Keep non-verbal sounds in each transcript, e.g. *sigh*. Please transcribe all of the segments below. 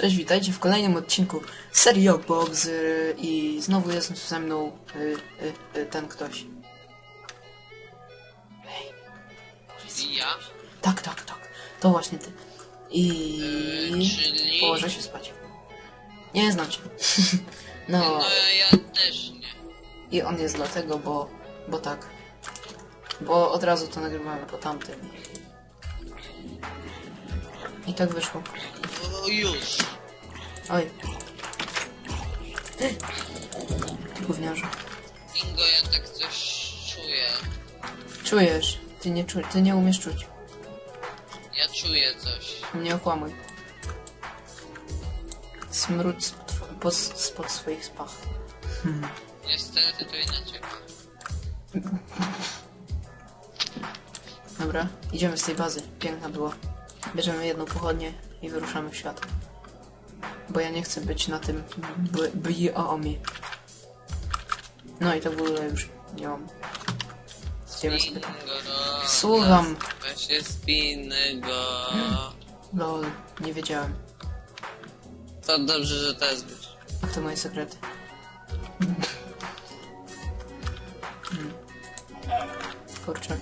Cześć, witajcie w kolejnym odcinku serii Box y, i znowu jest ze mną y, y, ten ktoś. Hej, powiedz. Ja? Tak, tak, tak. To właśnie ty. I Yy, czyli- położę się spać. Nie znam cię. *laughs* no No ja też nie. i on jest dlatego, bo, bo tak. Bo od razu to nagrywamy po tamtym. I tak wyszło. Już. Oj. Ty gówniarzu. Bingo, ja tak coś czuję. Czujesz. Ty nie, czu ty nie umiesz czuć. Ja czuję coś. Nie okłamuj. Smródź spod, pod, spod swoich spach. Niestety to inaczej. Dobra, idziemy z tej bazy. Piękna była. Bierzemy jedną pochodnię i wyruszamy w świat. Bo ja nie chcę być na tym b- biomie. No i to w ogóle już nie mam. Idziemy sobie no. Słucham. Się spiny go. *clears throat* Lol, nie wiedziałem. To dobrze, że teraz wiesz. Jak to moje sekrety? Hmm. *laughs* Kurczak.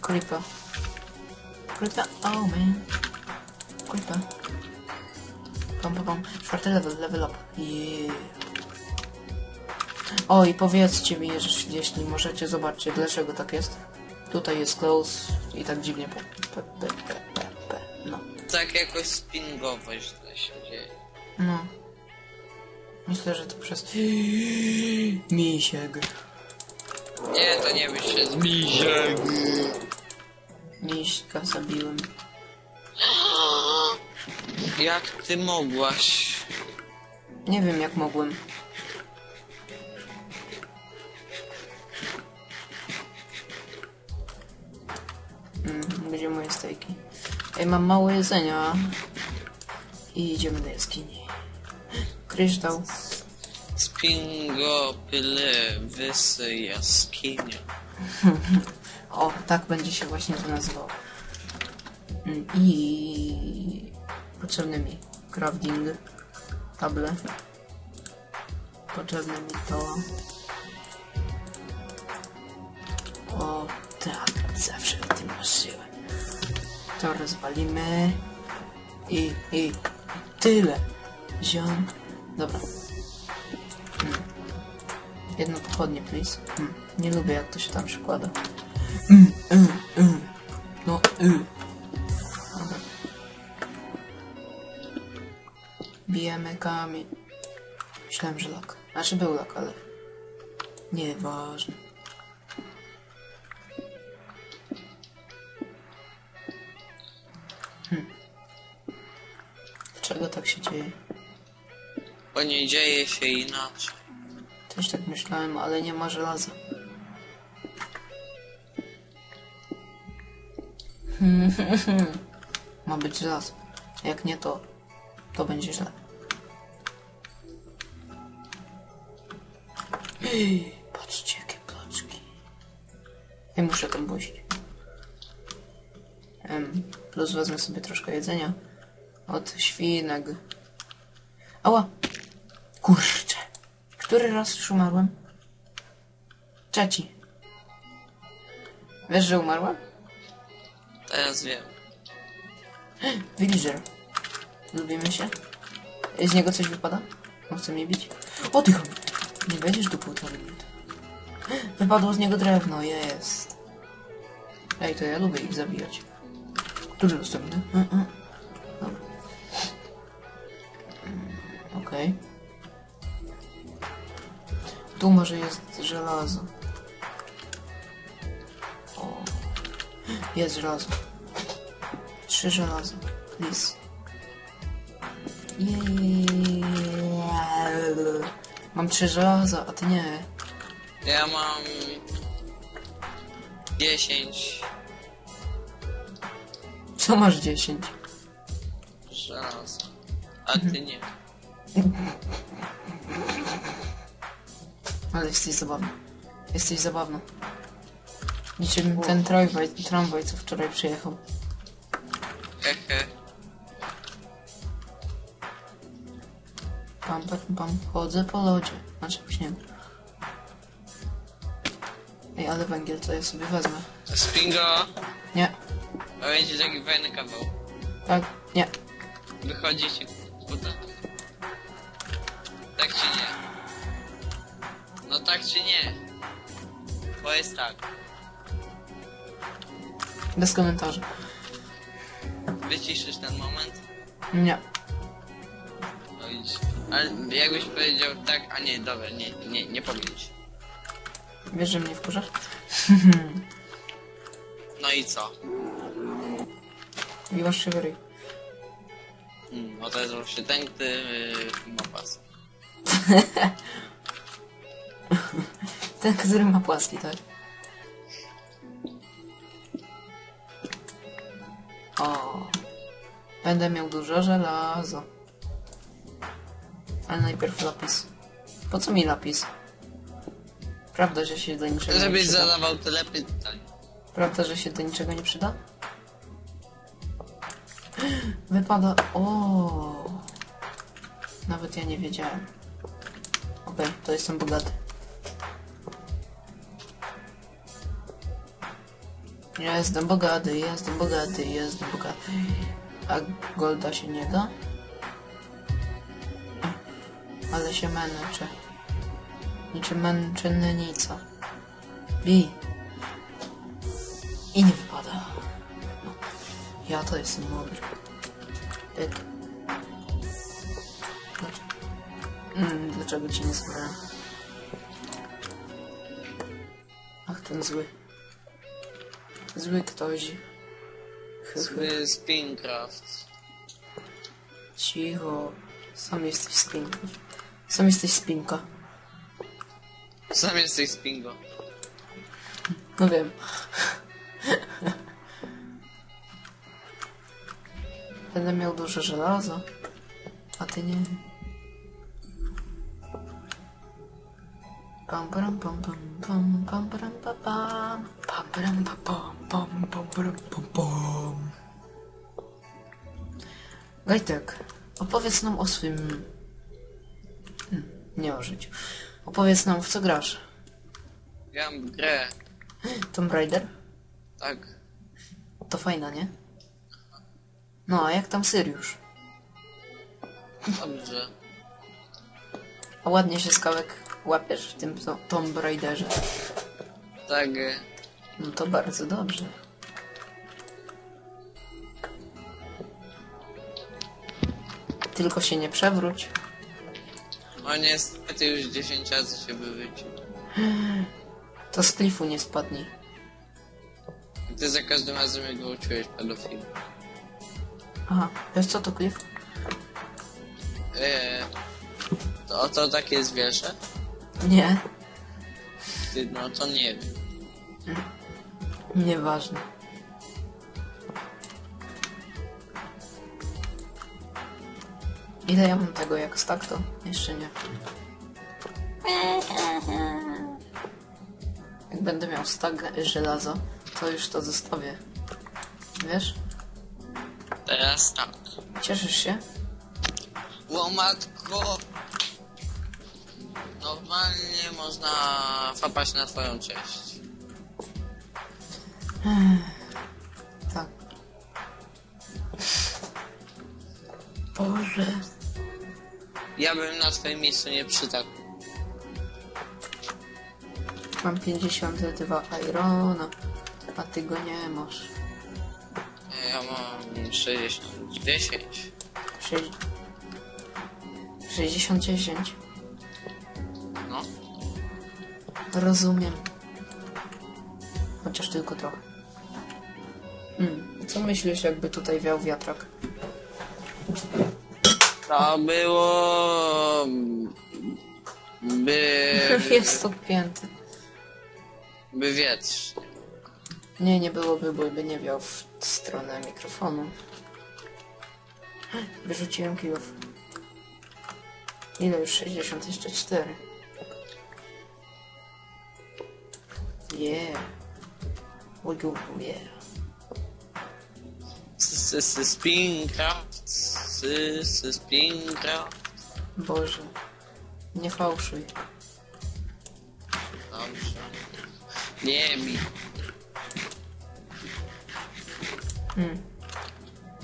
Creeper. Creeper. Oh man. Creeper. Pam, pam, pam. Czwarty level, level up. Yeah. O i powiedzcie mi, jeśli możecie, zobaczcie dlaczego tak jest. Tutaj jest close i tak dziwnie po... P, p, p, p, p. No. Tak jakoś spingowo źle się dzieje. No. Myślę, że to przez... *gasps* Misiek. Nie, to nie myślę misiek. Miśka zabiłem. Jak ty mogłaś? Nie wiem jak mogłem. Mm, gdzie moje stejki? Ej, mam mało jedzenia. I idziemy do jaskini. Kryształ. Spingo, pyle, wysy, jaskinia. *laughs* O, tak będzie się właśnie to nazywało. Mm, I potrzebny mi crafting table. Potrzebne mi to. O, tak, zawsze o tym marzyłem. To rozwalimy. I, i, tyle. Ziom. Dobra. Mm. Jedno pochodnie, please. Mm. Nie lubię, jak to się tam przykłada. Mm, mm, mm. No, y. Bijemy kamień. Myślałem, że lak. Znaczy był lak, ale... Nieważne. Hm. Dlaczego tak się dzieje? Bo nie dzieje się inaczej. Też tak myślałem, ale nie ma żelaza. *laughs* ma być żelazo. Jak nie, to to będzie źle. Patrzcie, jakie placzki. Ja muszę tam pójść. Em, plus wezmę sobie troszkę jedzenia od świnek. Ała! Kurczę. Który raz już umarłem? Trzeci. Wiesz, że umarłem? Teraz wiem. Villager. Lubimy się? Z niego coś wypada? On chce mnie bić? O ty Nie będziesz do półtorej minuty. Wypadło z niego drewno, jest. Ej, to ja lubię ich zabijać. Który następny? Mm, mm. Okej. Tu może jest żelazo. O. Jest żelazo. Trzy żelazo. Please. Jej. Mam trzy żelaza, a ty nie. Ja mam 10 Co masz dziesięć? żelaza, a ty nie. Ale jesteś zabawny. Jesteś zabawny. Niczym ten tramwaj, tramwaj, co wczoraj przyjechał. Hehe. Pam, pam, pam. Chodzę po lodzie. Znaczy w śniegu. Ej, ale węgiel to ja sobie wezmę. Spingo, Nie. a będzie taki fajny kawał. Tak, nie. Wychodzicie z buta. Tak czy nie? No tak czy nie? Bo jest tak. Bez komentarzy. Wyciszysz ten moment? Nie. Ale jakbyś powiedział tak, a nie, dobra, nie, nie, nie powiedz. Wiesz, że mnie wkurzasz? *laughs* No i co? I masz szywery. Mm, No to jest właśnie ten, który yy, ma pas. *laughs* Ten, który ma płaski, tak? O. Będę miał dużo żelazo. Ale najpierw lapis. Po co mi lapis? Prawda, że się do niczego nie Żebyś przyda? zadawał tyle pytań. Prawda, że się do niczego nie przyda? Wypada... O. Nawet ja nie wiedziałem. Okej, to jestem bogaty. Jestem bogaty, jestem bogaty, jestem bogaty. A golda się nie da? Ale się męczę. Niczym męczennica. Bij. I nie wypada. No. Ja to jestem mądry. Pyk. Dlaczego, mm, dlaczego ci nie zabrałem? Ach, ten zły. Zły ktoś. Zły Spincraft. Cicho. Sam jesteś spinka. Sam jesteś spinka. Sam jesteś Spingo. No wiem. Będę miał dużo żelaza, a ty nie. Pam pam pam pam pam pam pam pam pam pam pam pam pam pam pam pam pam Gajtek, opowiedz nam o swym... Nie o życiu. Opowiedz nam w co grasz. Gram w grę. Tomb Raider? Tak. To fajna, nie? No, a jak tam Syriusz? Dobrze. A ładnie się skałek łapiesz w tym to- Tomb Raiderze. Tak. No to bardzo dobrze. Tylko się nie przewróć. No niestety już 10 razy się wywrócił. *gasps* To z klifu nie spadnij. Ty za każdym razem jak gwałciłeś pedofil. Aha, wiesz co to klif? Eee, to, to takie zwierzę? Nie, Ty, no to nie wiem. nieważne. Ile ja mam tego jak stak to? Jeszcze nie. Jak będę miał stak żelaza, to już to zostawię. Wiesz? Teraz tak. Cieszysz się? Łomatko! Normalnie można fapać na twoją cześć. Tak. Ja bym na twoim miejscu nie przytakł. Mam 52 irona, a ty go nie masz. Ja mam 60, 10. Sześć... 60 10. No. Rozumiem. Chociaż tylko trochę. Hmm. Co myślisz, jakby tutaj wiał wiatrak? To było... By... *laughs* Jest odpięty. By wietrz. Nie, nie byłoby, bo by nie wiał w stronę mikrofonu. Wyrzuciłem kilów. Ile już? 60, jeszcze 4. Yeah. Wiggle, yeah. S- s- s- Spincraft. S- s- Spincraft. Boże. Nie fałszuj. Dobrze. Nie mi. Hmm.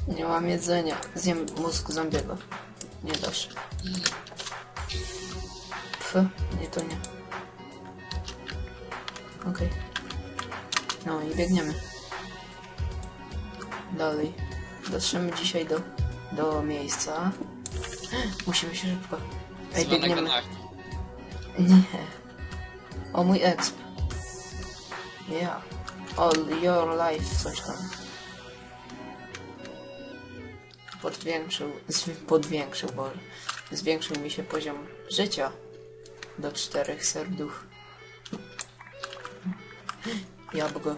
Nie mam jedzenia. Zjem mózg zombiego. Nie dasz. Pf, nie to nie. Okej. No i biegniemy. Dalej. Dotrzemy dzisiaj do, do miejsca. *gasps* Musimy się szybko. Ej, biegniemy. Nie. O mój exp. Yeah. All your life, coś tam. Podwiększył, podwiększył, Boże. Zwiększył mi się poziom życia do czterech serduch. *gasps* Jabłko.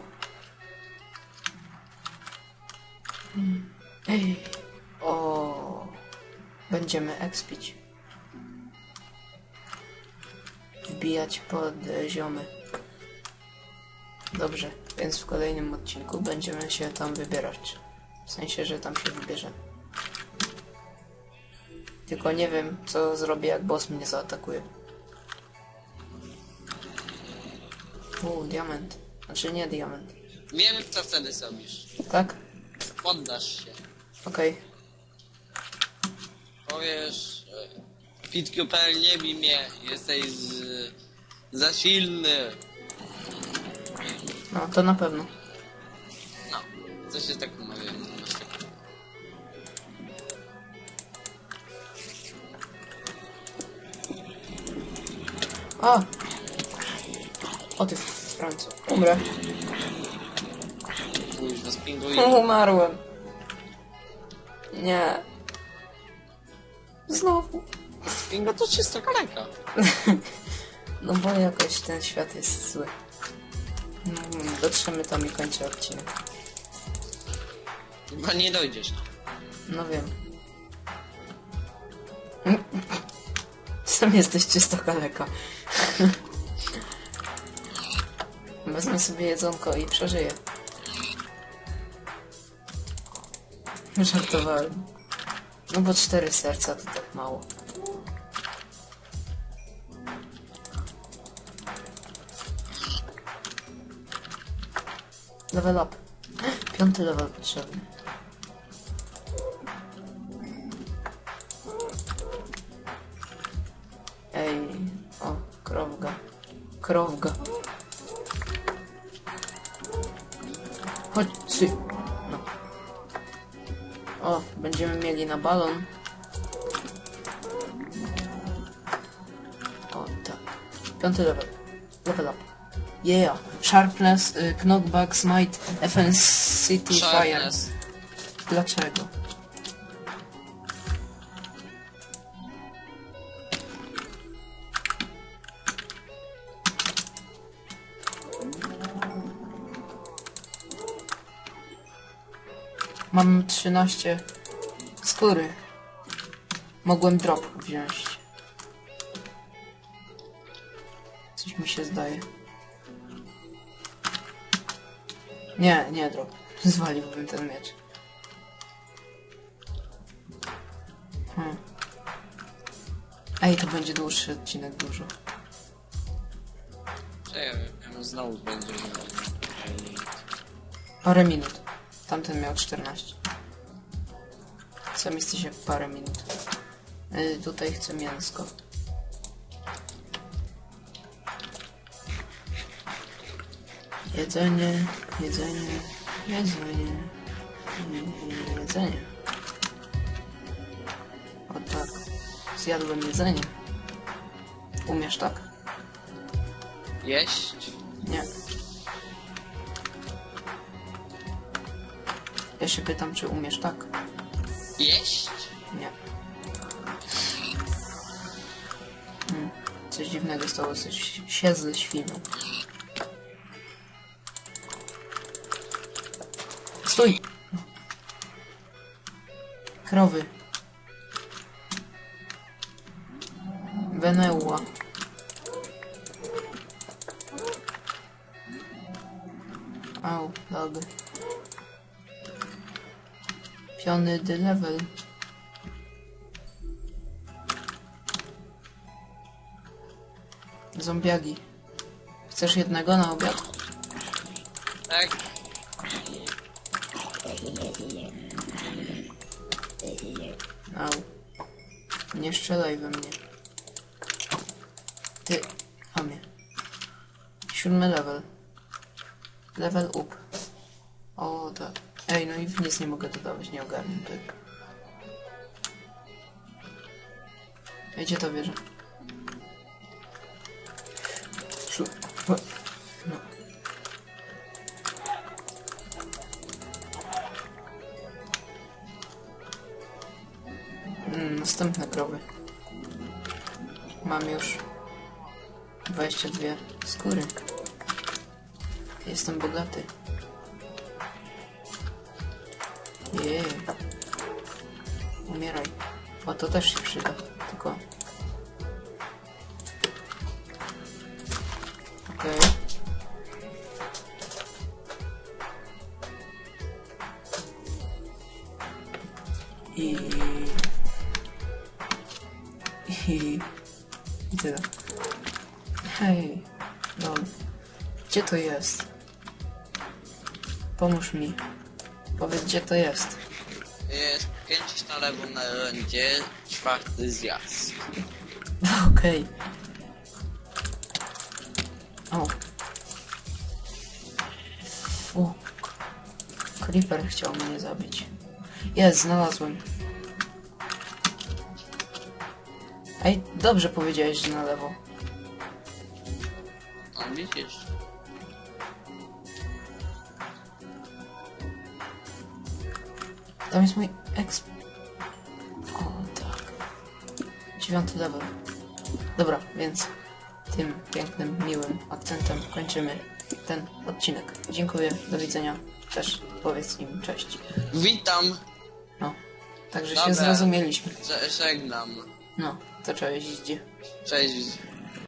Ej. O. Będziemy expić. Wbijać pod ziomy. Dobrze, więc w kolejnym odcinku będziemy się tam wybierać. W sensie, że tam się wybierze. Tylko nie wiem, co zrobię, jak boss mnie zaatakuje. Uuu, diament. Znaczy nie diament. Wiem, co wtedy zrobisz. Tak? Poddasz się. Okej. Powiesz... e, Pitkuper, nie bij mnie. Jesteś z... za silny. No, to na pewno. No. Coś się tak umawia. O! O ty Francu. Umrę. Kuźwa, spinguję. *laughs* Umarłem. Nie. Znowu. Spingo to czysto kaleka. *laughs* No bo jakoś ten świat jest zły. Mm, Dotrzemy tam i kończę odcinek. Chyba nie dojdziesz. No wiem. *laughs* Sam jesteś czysto kaleka. *laughs* Wezmę sobie jedzonko i przeżyję. Żartowałem. No bo cztery serca to tak mało. Level up. *gasps* Piąty level potrzebny. Ej, o, krowga. Krowga. Chodź, sy. Będziemy mieli na balon. O, tak. Piąty level. Level up. Yeah. Sharpness, y, knockback, smite, offensity, fire. Sharpness. Dlaczego? Mam 13 skóry. Mogłem drop wziąć. Coś mi się zdaje. Nie, nie drop. *laughs* Zwaliłbym ten miecz. Hmm. Ej, to będzie dłuższy odcinek dużo. Czekaj, znowu będzie miał. Parę minut. Tamten miał 14. Zamiast się w parę minut. Y, tutaj chcę mięsko. Jedzenie, jedzenie, jedzenie, jedzenie. O tak. Zjadłem jedzenie. Umiesz tak? Jeść? Nie. Ja się pytam, czy umiesz tak? Jeść? Nie. Hmm. Coś dziwnego stało coś się ze świną. Stój! Krowy. Au, lody. Piony de level. Zombiagi. Chcesz jednego na obiad? Tak? Au. Nie strzelaj we mnie. Ty, amie. Siódmy level. Level up. Ej, no i nic nie mogę dodawać, nie ogarnę tego. Ej, gdzie? Su- o, No. Mm, następne krowy. Mam już 22 skóry. Jestem bogaty. Umieraj. O, to też się przyda. Tylko... Okej. I... I... I tyle. Hej, no. Gdzie to jest? Pomóż mi. Powiedz, gdzie to jest. Jest kręcisz na lewo na rondzie, czwarty zjazd. *laughs* Okej. O. U. Creeper chciał mnie zabić. Jest, znalazłem. Ej, dobrze powiedziałeś, że na lewo. No widzisz? Tam jest mój exp... O, tak. Dziewiąty level. Dobra, więc tym pięknym, miłym akcentem kończymy ten odcinek. Dziękuję, do widzenia. Też powiedz im cześć. Witam! No, także Dobra. się zrozumieliśmy. Że- Żegnam. No, to cześć. Cześć.